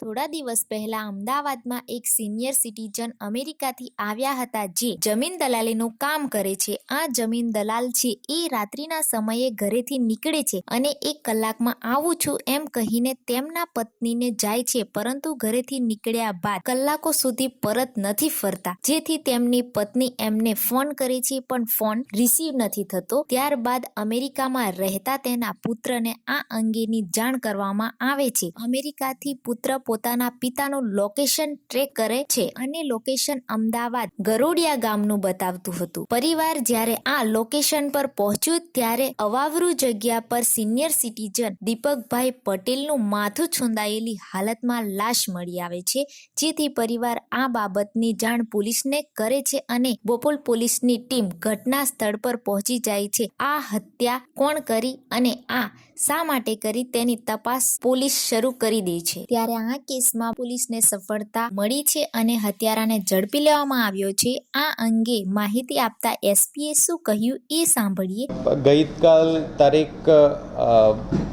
થોડા દિવસ પહેલા અમદાવાદમાં એક સિનિયર સિટીઝન અમેરિકાથી આવ્યા હતા જે જમીન દલાલીનું કામ કરે છે. આ જમીન દલાલ છે એ રાત્રિના સમયે ઘરેથી નીકળે છે અને એક કલાકમાં આવું છું એમ કહીને તેમના પત્નીને જાય છે, પરંતુ ઘરેથી નીકળ્યા બાદ કલાકો સુધી પરત નથી ફરતા. જેથી તેમની પત્ની એમને ફોન કરે છે, પણ ફોન રિસીવ નથી થતો. ત્યારબાદ અમેરિકામાં રહેતા તેના પુત્રને આ અંગેની જાણ કરવામાં આવે છે. અમેરિકાથી પુત્ર પોતાના પિતાનું લોકેશન ટ્રેક કરે છે અને લોકેશન અમદાવાદ ગરોડિયા ગામનું બતાવતું હતું. પરિવાર જ્યારે આ લોકેશન પર પહોંચ્યું ત્યારે અવાવરુ જગ્યા પર સિનિયર સિટીઝન દીપકભાઈ પટેલનું માથું છુંદાયેલી હાલતમાં લાશ મળી આવે છે, જેથી પરિવાર આ બાબતની જાણ પોલીસને કરે છે અને બોપોલ પોલીસની ટીમ ઘટના સ્થળ પર પહોંચી જાય છે. આ હત્યા કોણ કરી અને આ શા માટે કરી તેની તપાસ પોલીસ શરૂ કરી દે છે? ત્યારે આ કેસમાં પોલીસને સફળતા મળી છે અને હત્યારાને ઝડપી લેવામાં આવ્યો છે. આ અંગે માહિતી આપતા એસપીએ શું કહ્યું એ સાંભળીએ. ગઈકાલ તારીખ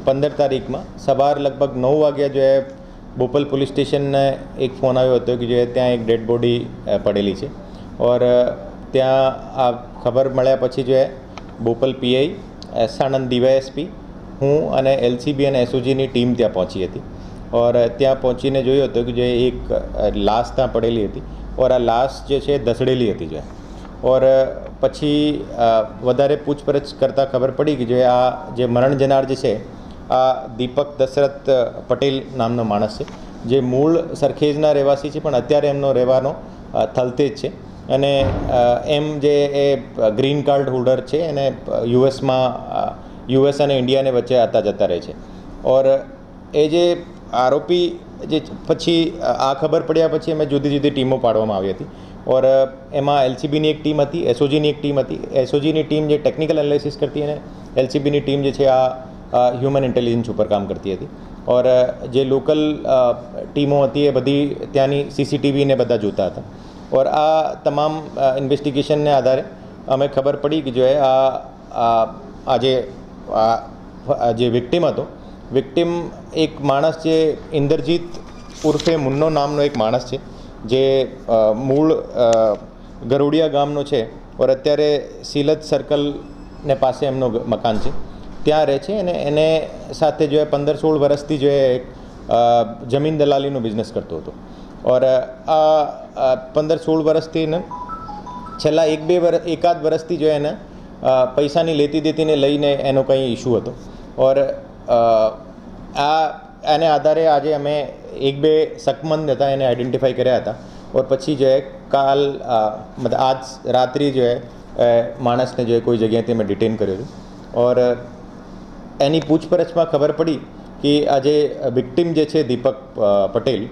પંદર તારીખમાં સવાર લગભગ નવ વાગ્યા જો બોપલ પોલીસ સ્ટેશનને એક ફોન આવ્યો હતો કે જે ત્યાં એક ડેડ બોડી પડેલી છે. ઓર ત્યાં આ ખબર મળ્યા પછી જો બોપલ પીઆઈ સાણંદ ડીવાયએસપી હું અને એલસીબી અને એસઓજીની ટીમ ત્યાં પહોંચી હતી. ઓર ત્યાં પહોંચીને જોયું હતું કે જે એક લાશ ત્યાં પડેલી હતી. ઓર આ લાશ જે છે ધસડેલી હતી જો. ઓર પછી વધારે પૂછપરછ કરતાં ખબર પડી કે જે આ જે મરણ જનાર જે છે, આ દીપક દશરથ પટેલ નામનો માણસ છે. જે મૂળ સરખેજના રહેવાસી છે, પણ અત્યારે એમનો રહેવાનો થલતેજ છે. અને એમ જે એ ગ્રીન કાર્ડ હોલ્ડર છે, એને યુએસમાં યુએસ અને ઇન્ડિયાને વચ્ચે આવતા જતા રહે છે. ઓર એ જે આરોપી જે પછી આ ખબર પડ્યા પછી અમે જુદી જુદી ટીમો પાડવામાં આવી હતી. ઓર એમાં એલસીબીની એક ટીમ હતી, એસઓજીની એક ટીમ હતી. એસઓજીની ટીમ જે ટેકનિકલ એનાલિસિસ કરતી અને એલસીબીની ટીમ જે છે આ હ્યુમન ઇન્ટેલિજન્સ ઉપર કામ કરતી હતી. ઓર જે લોકલ ટીમો હતી એ બધી ત્યાંની સીસીટીવીને બધા જોતા હતા. ઓર આ તમામ ઇન્વેસ્ટિગેશનને આધારે અમે ખબર પડી કે જો આ આ આ જે વિક્ટિમ હતો, વિક્ટિમ એક માણસ જે ઇન્દ્રજીત ઉર્ફે મુન્નો નામનો એક માણસ છે, જે મૂળ ગરુડિયા ગામનો છે ઓર અત્યારે સિલજ સર્કલને પાસે એમનો મકાન છે. ત્યાં રહે છે અને એને સાથે જો એ પંદર સોળ વર્ષથી જો એ જમીન દલાલીનો બિઝનેસ કરતો હતો. ઓર આ પંદર સોળ વર્ષથી છેલ્લા એક બે વર્ષ એકાદ વર્ષથી જો એને પૈસાની લેતી દેતીને લઈને એનો કંઈ ઇસ્યુ હતો. ઓર આ, એને આધારે આજે અમે એક બે શકમંદ હતા એને આઈડેન્ટિફાઈ કર્યા હતા. ઓર પછી જો કાલ મતલબ આજ રાત્રિ જો માણસને જો કોઈ જગ્યાએથી અમે ડિટેન કર્યો હતું ઓર, એની પૂછપરછમાં ખબર પડી કે આ જે વિક્ટિમ જે છે દીપક પટેલ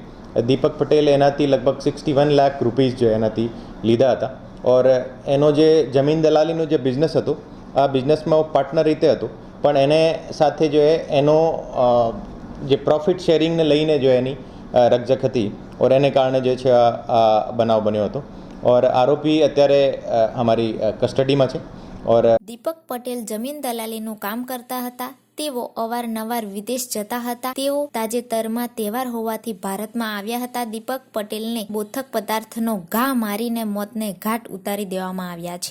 દીપક પટેલ એનાથી લગભગ સિક્સટી વન લાખ રૂપીઝ જો એનાથી લીધા હતા. ઓર એનો જે જમીન દલાલીનો જે બિઝનેસ હતો, આ બિઝનેસમાં પાર્ટનર રીતે હતો, પણ એને સાથે જો એ એનો જે પ્રોફિટ શેરિંગને લઈને જો એની રકઝક હતી, ઓર એને કારણે જે છે આ બનાવ બન્યો હતો. ઓર આરોપી અત્યારે અમારી કસ્ટડીમાં છે. ઓર દીપક પટેલ જમીન દલાલીનું કામ કરતા હતા. તેઓ અવારનવાર વિદેશ જતા હતા. તેઓ તાજેતરમાં તહેવાર હોવાથી ભારતમાં આવ્યા હતા. દીપક પટેલને બોથક પદાર્થનો ઘા મારીને મોતને ઘાટ ઉતારી દેવામાં આવ્યા છે.